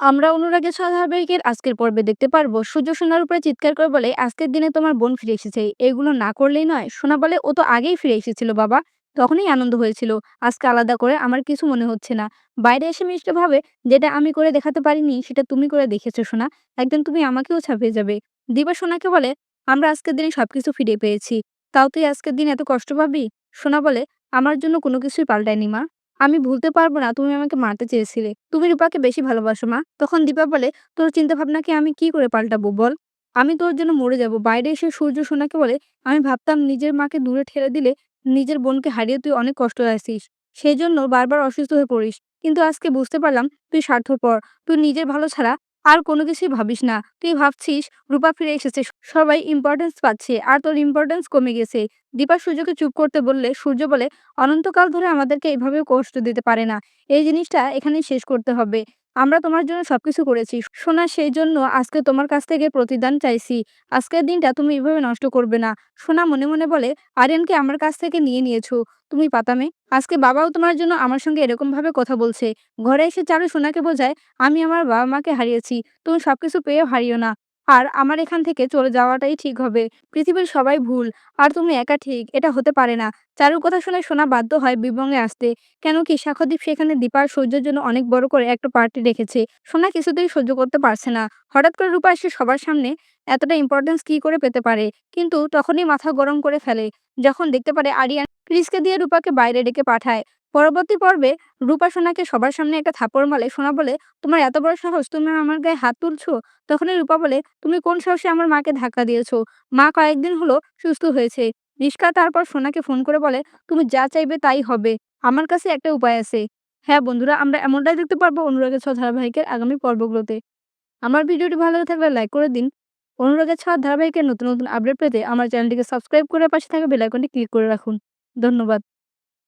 আমরা অনুরাগের ধারাবাহিকের আজকের পর্বে দেখতে পারব। সূর্য সোনার উপরে চিৎকার করে বলে, আজকের দিনে তোমার বোন ফিরে এসেছে। এগুলো না করলেই নয়। সোনা বলে, ও তো আগেই ফিরে এসেছিল, বাবা। তখনই আনন্দ হয়েছিল। আজকে আলাদা করে আমার কিছু মনে হচ্ছে না। বাইরে এসে মিষ্টি ভাবে যেটা আমি করে দেখাতে পারিনি, সেটা তুমি করে দেখেছ, সোনা। একদিন তুমি আমাকেও ছাপিয়ে যাবে। দিবা সোনাকে বলে, আমরা আজকের দিনে সবকিছু ফিরে পেয়েছি। তাও তুই আজকের দিন এত কষ্ট পাবি? সোনা বলে, আমার জন্য কোনো কিছুই পাল্টায়নি, মা। আমি ভুলতে পারব না, তুমি আমাকে মারতে চেয়েছিলে। তুমি রূপাকে বেশি ভালোবাসো, মা। তখন দীপা বলে, তোর চিন্তা ভাবনাকে আমি কি করে পাল্টাবো, বল? আমি তোর জন্য মরে যাব। বাইরে এসে সূর্য সোনাকে বলে, আমি ভাবতাম নিজের মাকে দূরে ঠেলে দিলে নিজের বোনকে হারিয়ে তুই অনেক কষ্ট আসিস সেই জন্য বারবার অসুস্থ হয়ে পড়িস। কিন্তু আজকে বুঝতে পারলাম, তুই স্বার্থপর। তুই নিজের ভালো ছাড়া আর কোনো কিছুই ভাবিস না। তুই ভাবছিস রূপা ফিরে এসেছে, সবাই ইম্পর্টেন্স পাচ্ছে আর তোর ইম্পর্টেন্স কমে গেছে। দীপা সূর্যকে চুপ করতে বললে, সূর্য বলে, অনন্তকাল ধরে আমাদেরকে এভাবে কষ্ট দিতে পারে না। এই জিনিসটা এখানে শেষ করতে হবে। আমরা তোমার জন্য সবকিছু করেছি। সোনা সেই জন্য আজকে তোমার কাছ থেকে প্রতিদান চাইছি। আজকের দিনটা তুমি এভাবে নষ্ট করবে না। সোনা মনে মনে বলে, আরিয়ানকে আমার কাছ থেকে নিয়ে নিয়েছো। তুমি পাতামে আজকে বাবাও তোমার জন্য আমার সঙ্গে এরকমভাবে কথা বলছে। ঘরে এসে চারু সোনাকে বোঝায়, আমি আমার বাবা মাকে হারিয়েছি। তুমি সবকিছু পেয়েও হারিও না। আর আমার এখান থেকে চলে যাওয়াটাই ঠিক হবে। পৃথিবীর সবাই ভুল, আর তুমি একা ঠিক, এটা হতে পারে না। চারুর কথা শুনে সোনা বাধ্য হয় বিবঙ্গে আসতে। কেন কি শাখদ্বীপ সেখানে দীপার সহ্যের জন্য অনেক বড় করে একটা পার্টি রেখেছে। সোনা কিছুতেই সহ্য করতে পারছে না। হঠাৎ করে রূপা এসে সবার সামনে এতটা ইম্পর্টেন্স কি করে পেতে পারে? কিন্তু তখনই মাথা গরম করে ফেলে। যখন দেখতে পারে আরিয়ান ক্রিসকে দিয়ে রূপাকে বাইরে ডেকে পাঠায় পরবর্তী পর্বে রূপা সোনাকে সবার সামনে একটা থাপড় মালে সোনা বলে, তোমার এত বড় সাহস, তুমি আমার গায়ে হাত তুলছো? তখনই রূপা বলে, তুমি কোন সাহসে আমার মাকে ধাক্কা দিয়েছ? মা কয়েকদিন হলো সুস্থ হয়েছে। রিস্কা তারপর সোনাকে ফোন করে বলে, তুমি যা চাইবে তাই হবে। আমার কাছে একটা উপায় আছে। হ্যাঁ বন্ধুরা, আমরা এমনটাই দেখতে পারব অনুরাগের ছ ধারাবাহিকের আগামী পর্বগুলোতে। আমার ভিডিওটি ভালো থাকলে লাইক করে দিন। অনুরাগের ছ ধারাবাহিকের নতুন নতুন আপডেট পেতে আমার চ্যানেলটিকে সাবস্ক্রাইব করে পাশে থাকা বেলাইকনটি ক্লিক করে রাখুন। ধন্যবাদ।